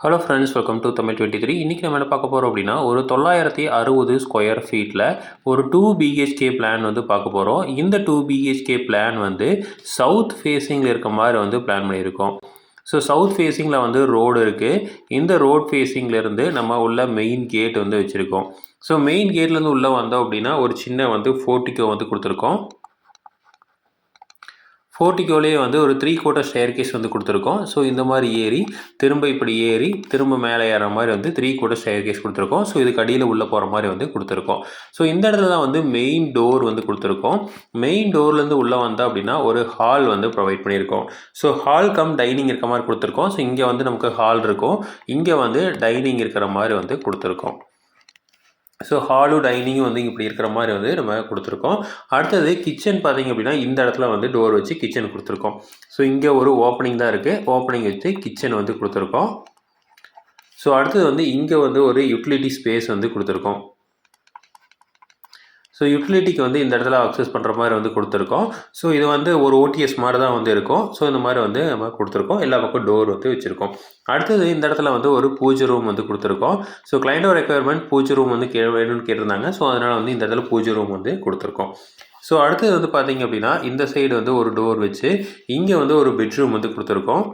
Hello friends welcome to Tamil twenty three இன்றைக்கி நம்ம என்ன பார்க்க போகிறோம் அப்படின்னா ஒரு தொள்ளாயிரத்தி அறுபது ஸ்கொயர் ஃபீட்டில் ஒரு டூ பிஹெச்கே பிளான் வந்து பார்க்க போகிறோம் இந்த டூ பிஹெச்கே பிளான் வந்து சவுத் ஃபேஸிங்கில் இருக்க மாதிரி வந்து பிளான் பண்ணியிருக்கோம். ஸோ சவுத் ஃபேஸிங்கில் வந்து ரோடு இருக்குது இந்த ரோட் ஃபேஸிங்லேருந்து நம்ம உள்ள மெயின் கேட் வந்து வச்சுருக்கோம். ஸோ மெயின் கேட்லேருந்து உள்ளே வந்தோம் அப்படின்னா ஒரு சின்ன வந்து ஃபோர்ட்டிக்கோ வந்து கொடுத்துருக்கோம். ஃபோர்ட்டிக்கோலேயே வந்து ஒரு த்ரீ குவார்ட்டர் ஸ்டேர் கேஸ் வந்து கொடுத்துருக்கோம். ஸோ இந்த மாதிரி ஏறி திரும்ப இப்படி ஏறி திரும்ப மேலே ஏற மாதிரி வந்து த்ரீ குவார்ட்டர் ஸ்டேர் கேஸ் கொடுத்துருக்கோம். ஸோ இதுக்கு அடியில் உள்ளே போகிற மாதிரி வந்து கொடுத்துருக்கோம். ஸோ இந்த இடத்துல தான் வந்து மெயின் டோர் வந்து கொடுத்துருக்கோம். மெயின் டோர்லேருந்து உள்ளே வந்தால் அப்படின்னா ஒரு ஹால் வந்து ப்ரொவைட் பண்ணியிருக்கோம். ஸோ ஹால் கம் டைனிங் இருக்க மாதிரி கொடுத்துருக்கோம். ஸோ இங்கே வந்து நமக்கு ஹால் இருக்கும். இங்கே வந்து டைனிங் இருக்கிற மாதிரி வந்து கொடுத்துருக்கோம். ஸோ ஹாலும் டைனிங்கும் வந்து இப்படி இருக்கிற மாதிரி வந்து நம்ம கொடுத்துருக்கோம். அடுத்தது கிச்சன் பார்த்தீங்க அப்படின்னா இந்த இடத்துல வந்து டோர் வச்சு கிச்சன் கொடுத்துருக்கோம். ஸோ இங்கே ஒரு ஓப்பனிங் தான் இருக்குது ஓப்பனிங் வச்சு கிச்சன் வந்து கொடுத்துருக்கோம். ஸோ அடுத்தது வந்து இங்கே வந்து ஒரு யூட்டிலிட்டி ஸ்பேஸ் வந்து கொடுத்துருக்கோம். ஸோ யூட்டிலிட்டிக்கு வந்து இந்த இடத்துல அக்சஸ் பண்ணுற மாதிரி வந்து கொடுத்துருக்கோம். ஸோ இது வந்து ஒரு ஓடிஎஸ் மாதிரி தான் வந்து இருக்கும். ஸோ இந்த மாதிரி வந்து நம்ம கொடுத்துருக்கோம். எல்லா பக்கம் டோர் வந்து வச்சுருக்கோம். அடுத்தது இந்த இடத்துல வந்து ஒரு பூஜை ரூம் வந்து கொடுத்துருக்கோம். ஸோ கிளைண்டோட ரெக்குயர்மெண்ட் பூஜை ரூம் வந்து கே வேணும்னு கேட்டிருந்தாங்க. ஸோ அதனால் வந்து இந்த இடத்துல பூஜை ரூம் வந்து கொடுத்துருக்கோம். ஸோ அடுத்தது வந்து பார்த்தீங்க அப்படின்னா இந்த சைடு வந்து ஒரு டோர் வச்சு இங்கே வந்து ஒரு பெட்ரூம் வந்து கொடுத்துருக்கோம்.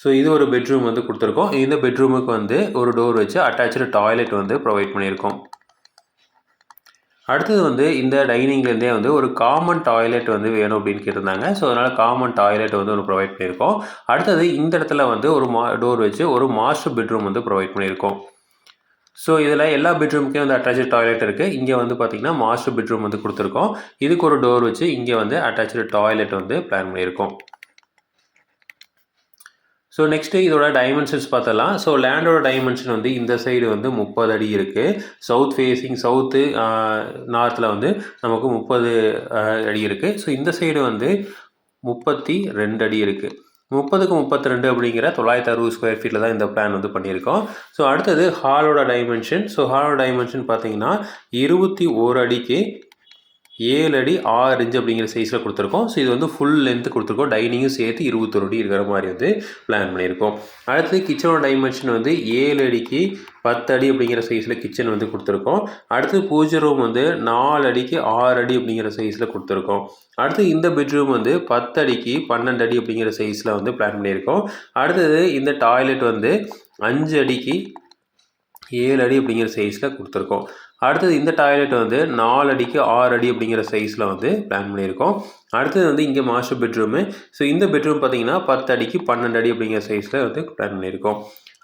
ஸோ இது ஒரு பெட்ரூம் வந்து கொடுத்துருக்கோம். இந்த பெட்ரூமுக்கு வந்து ஒரு டோர் வச்சு அட்டாச்சு டாய்லெட் வந்து ப்ரொவைட் பண்ணியிருக்கோம். அடுத்தது வந்து இந்த டைனிங்லேருந்தே வந்து ஒரு காமன் டாய்லெட் வந்து வேணும் அப்படின்னு கேட்டிருந்தாங்க. ஸோ அதனால் காமன் டாய்லெட் வந்து ஒன்று ப்ரொவைட் பண்ணியிருக்கோம். அடுத்தது இந்த இடத்துல வந்து ஒரு மா டோர் வச்சு ஒரு மாஸ்டர் பெட்ரூம் வந்து ப்ரொவைட் பண்ணியிருக்கோம். ஸோ இதில் எல்லா பெட்ரூமுக்கே வந்து அட்டாச்சு டாய்லெட் இருக்குது இங்கே வந்து பார்த்திங்கன்னா மாஸ்டர் பெட்ரூம் வந்து கொடுத்துருக்கோம். இதுக்கு ஒரு டோர் வச்சு இங்கே வந்து அட்டாச்சு டாய்லெட் வந்து பிளான் பண்ணியிருக்கோம். ஸோ நெக்ஸ்ட்டு இதோட டைமென்ஷன்ஸ் பார்த்தலாம் ஸோ லேண்டோட டைமென்ஷன் வந்து இந்த சைடு வந்து முப்பது அடி இருக்குது சவுத் ஃபேஸிங் சவுத்து நார்த்தில் வந்து நமக்கு முப்பது அடி இருக்குது ஸோ இந்த சைடு வந்து முப்பத்தி ரெண்டு அடி இருக்குது முப்பதுக்கு முப்பத்தி ரெண்டு அப்படிங்கிற தொள்ளாயிரத்தி அறுபது ஸ்கொயர் ஃபீட்டில் தான் இந்த பிளான் வந்து பண்ணியிருக்கோம். ஸோ அடுத்தது ஹாலோட டைமென்ஷன் ஸோ ஹாலோட டைமென்ஷன் பார்த்தீங்கன்னா இருபத்தி ஓரு அடிக்கு ஏழு அடி ஆறு இன்ச் அப்படிங்கிற சைஸில் கொடுத்துருக்கோம். ஸோ இது வந்து ஃபுல் லென்த்து கொடுத்துருக்கோம். டைனிங்கும் சேர்த்து இருபத்தொரு அடி இருக்கிற மாதிரி வந்து பிளான் பண்ணியிருக்கோம். அடுத்து கிச்சனோட டைமென்ஷன் வந்து ஏழு அடிக்கு பத்து அடி அப்படிங்கிற சைஸில் கிச்சன் வந்து கொடுத்துருக்கோம். அடுத்து பூஜை ரூம் வந்து நாலு அடிக்கு ஆறு அடி அப்படிங்கிற சைஸில் கொடுத்துருக்கோம். அடுத்து இந்த பெட்ரூம் வந்து பத்து அடிக்கு பன்னெண்டு அடி அப்படிங்கிற சைஸில் வந்து பிளான் பண்ணியிருக்கோம். அடுத்தது இந்த டாய்லெட் வந்து அஞ்சு அடிக்கு ஏழு அடி அப்படிங்கிற சைஸில் கொடுத்துருக்கோம். அடுத்தது இந்த டாய்லெட் வந்து நாலு அடிக்கு ஆறு அடி அப்படிங்கிற சைஸில் வந்து பிளான் பண்ணியிருக்கோம். அடுத்தது வந்து இங்கே மாஸ்டர் பெட்ரூமு ஸோ இந்த பெட்ரூம் பார்த்தீங்கன்னா பத்து அடிக்கு பன்னெண்டு அடி அப்படிங்கிற சைஸில் வந்து பிளான் பண்ணியிருக்கோம்.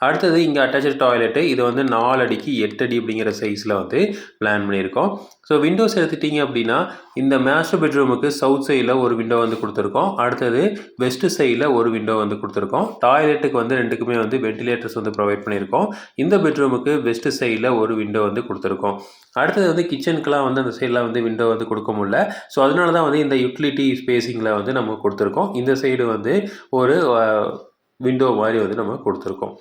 அடுத்தது இங்கே அட்டாச்சு டாய்லெட்டு இது வந்து நாலு அடிக்கு எட்டு அடி அப்படிங்கிற சைஸில் வந்து பிளான் பண்ணியிருக்கோம். ஸோ விண்டோஸ் எடுத்துட்டிங்க அப்படின்னா இந்த மாஸ்டர் பெட்ரூமுக்கு சவுத் சைடில் ஒரு விண்டோ வந்து கொடுத்துருக்கோம். அடுத்தது வெஸ்ட் சைடில் ஒரு விண்டோ வந்து கொடுத்துருக்கோம். டாய்லெட்டுக்கு வந்து ரெண்டுக்குமே வந்து வென்டிலேட்டர்ஸ் வந்து ப்ரொவைட் பண்ணியிருக்கோம். இந்த பெட்ரூமுக்கு வெஸ்ட் சைடில் ஒரு விண்டோ வந்து கொடுத்துருக்கோம். அடுத்தது வந்து கிச்சனுக்குலாம் வந்து அந்த சைடெலாம் வந்து விண்டோ வந்து கொடுக்க முடியல. ஸோ அதனால தான் வந்து இந்த யூட்டிலிட்டி ஸ்பேஸிங்கில் வந்து நம்ம கொடுத்துருக்கோம். இந்த சைடு வந்து ஒரு விண்டோ மாதிரி வந்து நம்ம கொடுத்துருக்கோம்.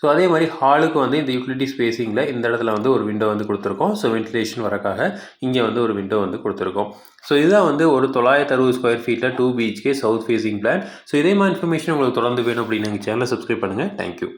ஸோ அதே மாதிரி ஹாலுக்கு வந்து இந்த யூட்டிலிட்டி ஸ்பேஸிங்கில் இந்த இடத்துல வந்து ஒரு விண்டோ வந்து கொடுத்துருக்கோம். ஸோ வென்டிலேஷன் வரக்காக இங்கே வந்து ஒரு விண்டோ வந்து கொடுத்துருக்கோம். ஸோ இதுதான் வந்து ஒரு தொள்ளாயிரத்தி அறுபது ஸ்கொயர் ஃபீட்டில் two BHK south facing plan so இதே மாதிரி இன்ஃபர்மேஷன் உங்களுக்கு தொடர்ந்து வேணும் அப்படின்னு எங்கள் சேனலை சப்ஸ்கிரைப் பண்ணுங்கள் தேங்க்யூ